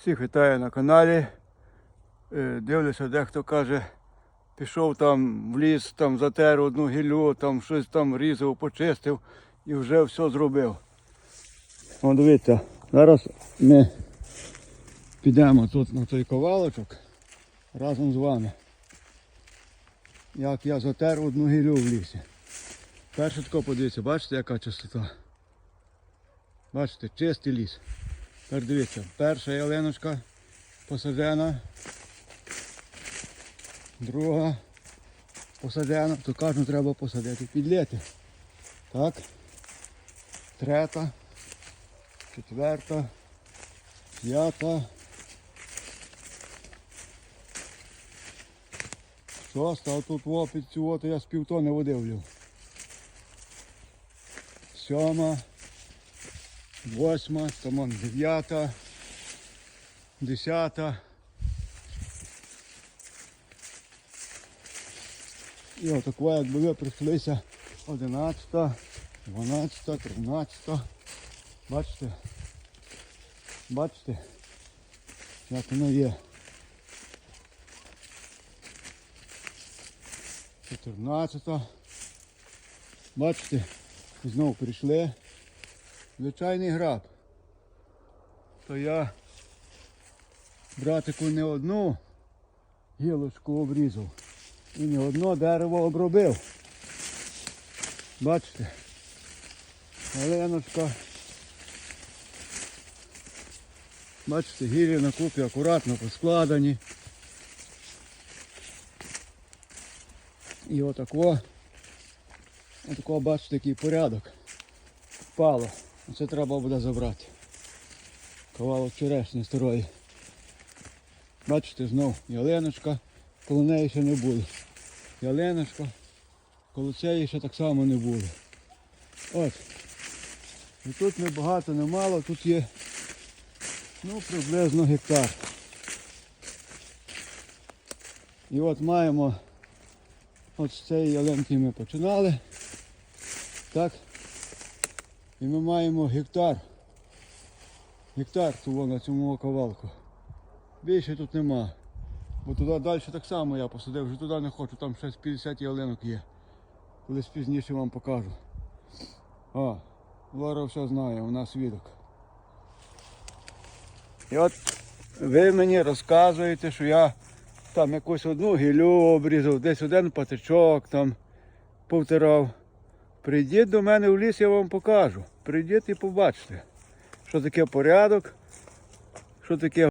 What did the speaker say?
Всіх вітаю на каналі. Е, Дивлюся, дехто каже, пішов там в ліс, там затер одну гіллю, там щось там різав, почистив і вже все зробив. О, дивіться, зараз ми підемо тут на той ковалочок разом з вами. Як я затер одну гіллю в лісі. Перше тако подивіться, бачите, яка чистота. Бачите, чистий ліс. Тепер дивіться, перша ялиночка посаджена, друга посаджена, то кожну треба посадити підліти. Так. Третя, четверта, п'ята. Шоста, а тут во, під я з півтони води влив. Сьома, восьма, тамон, дев'ята, десята. І отако, якби ви прийшлися одинадцята, дванадцята, тринадцята. Бачите? Бачите? Як воно є. Чотирнадцята. Бачите? Знову прийшли. Звичайний граб. То я братику не одну гілочку обрізав і не одно дерево обробив. Бачите? Оленочка. Бачите, гілі на купі акуратно поскладені. І отако, отако, бачите, який порядок. Впало. Це треба буде забрати. Ковалок черешні старої. Бачите, знов ялиночка, коло неї ще не було. Ялиночка, коло цієї ще так само не було. От. І тут не багато, не мало, тут є ну, приблизно гектар. І от маємо от з цієї ялинки ми починали. Так. І ми маємо гектар. Гектар того на цьому ковалку. Більше тут нема. Бо туди далі так само я посадив, вже туди не хочу, там ще 50 ялинок є. Колись пізніше вам покажу. А, Лора все знає, у нас відок. І от ви мені розказуєте, що я там якусь одну гілю обрізав, десь один патичок там повтирав. Прийдіть до мене в ліс, я вам покажу. Прийдіть і побачите, що таке порядок, що таке